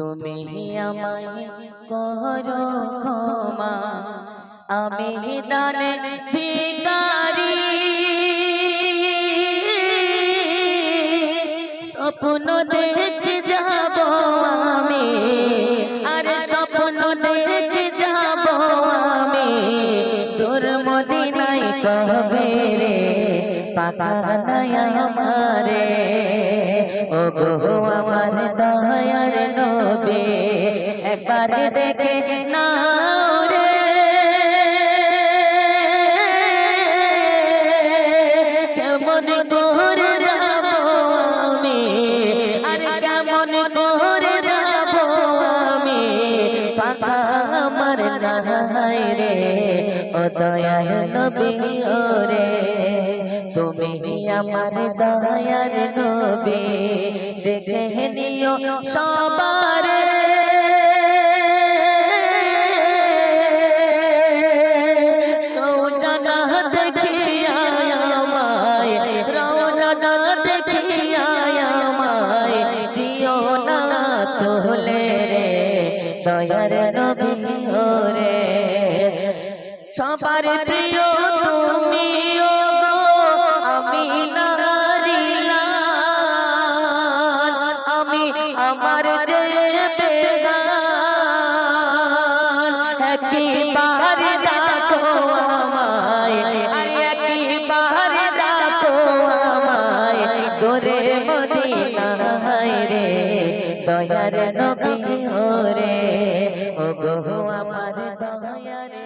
তুমি আমায় করো ক্ষমা। আমি দানে ভিকারি স্বপ্ন দেখে যাব আমি। আরে স্বপ্ন দেখে যাব আমি। তোর মদিনায় কবে রে? দয়া আমারে ও বহু আমার দয়ার নবে একবার দেখে নাও নাই রে ও দয়াল নবী রে তুমি আমার দয়ার নবী দেখে নিও সবারে দয়ার নবী ওরে সবার প্রিয় তুমি ও গো আমি নারী লাল, আমি আমার যে বেগান একবার ডাকো আমায় আরে একবার ডাকো আমায়। তোরে মদিনায় রে দয়ার নবী হরে ও বহু আমার দয়া